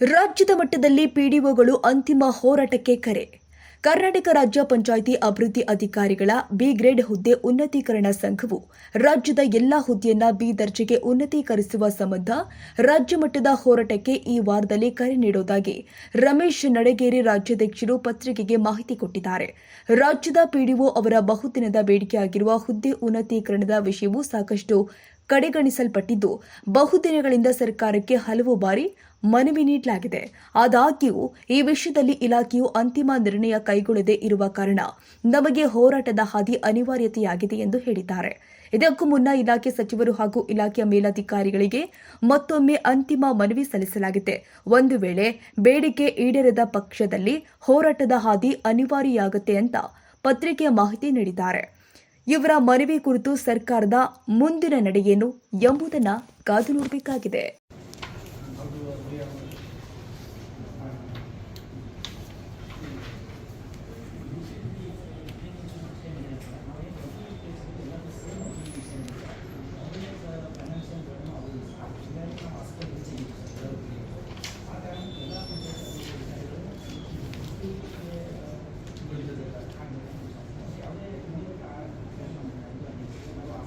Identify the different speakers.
Speaker 1: ರಾಜ್ಯದ ಮಟ್ಟದಲ್ಲಿ ಪಿಡಿಒಗಳು ಅಂತಿಮ ಹೋರಾಟಕ್ಕೆ ಕರೆ. ಕರ್ನಾಟಕ ರಾಜ್ಯ ಪಂಚಾಯಿತಿ ಅಭಿವೃದ್ಧಿ ಅಧಿಕಾರಿಗಳ ಬಿ ಗ್ರೇಡ್ ಹುದ್ದೆ ಉನ್ನತೀಕರಣ ಸಂಘವು ರಾಜ್ಯದ ಎಲ್ಲಾ ಹುದ್ದೆಯನ್ನ ಬಿ ದರ್ಜೆಗೆ ಉನ್ನತೀಕರಿಸುವ ಸಂಬಂಧ ರಾಜ್ಯ ಮಟ್ಟದ ಹೋರಾಟಕ್ಕೆ ಈ ವಾರದಲ್ಲಿ ಕರೆ ನೀಡುವುದಾಗಿ ರಮೇಶ್ ನಡಗೇರಿ ರಾಜ್ಯಾಧ್ಯಕ್ಷರು ಪತ್ರಿಕೆಗೆ ಮಾಹಿತಿ ಕೊಟ್ಟಿದ್ದಾರೆ. ರಾಜ್ಯದ ಪಿಡಿಒ ಅವರ ಬಹುದಿನದ ಬೇಡಿಕೆಯಾಗಿರುವ ಹುದ್ದೆ ಉನ್ನತೀಕರಣದ ವಿಷಯವು ಸಾಕಷ್ಟು ಕಡೆಗಣಿಸಲ್ಪಟ್ಟಿದ್ದು. ಬಹುದಿನಗಳಿಂದ ಸರ್ಕಾರಕ್ಕೆ ಹಲವು ಬಾರಿ ಮನವಿ ನೀಡಲಾಗಿದೆ. ಆದಾಗ್ಯೂ, ಈ ವಿಷಯದಲ್ಲಿ ಇಲಾಖೆಯು ಅಂತಿಮ ನಿರ್ಣಯ ಕೈಗೊಳ್ಳದೆ ಇರುವ ಕಾರಣ ನಮಗೆ ಹೋರಾಟದ ಹಾದಿ ಅನಿವಾರ್ಯತೆಯಾಗಿದೆ ಎಂದು ಹೇಳಿದ್ದಾರೆ. ಇದಕ್ಕೂ ಮುನ್ನ ಇಲಾಖೆ ಸಚಿವರು ಹಾಗೂ ಇಲಾಖೆಯ ಮೇಲಾಧಿಕಾರಿಗಳಿಗೆ ಮತ್ತೊಮ್ಮೆ ಅಂತಿಮ ಮನವಿ ಸಲ್ಲಿಸಲಾಗಿದೆ. ಒಂದು ವೇಳೆ ಬೇಡಿಕೆ ಈಡೇರದ ಪಕ್ಷದಲ್ಲಿ ಹೋರಾಟದ ಹಾದಿ ಅನಿವಾರ್ಯಾಗುತ್ತೆ ಅಂತ ಪತ್ರಿಕೆಯ ಮಾಹಿತಿ ನೀಡಿದ್ದಾರೆ. ಇವರ ಮನವಿ ಕುರಿತು ಸರ್ಕಾರದ ಮುಂದಿನ ನಡೆಯೇನು ಎಂಬುದನ್ನು ಕಾದು ನೋಡಬೇಕಾಗಿದೆ.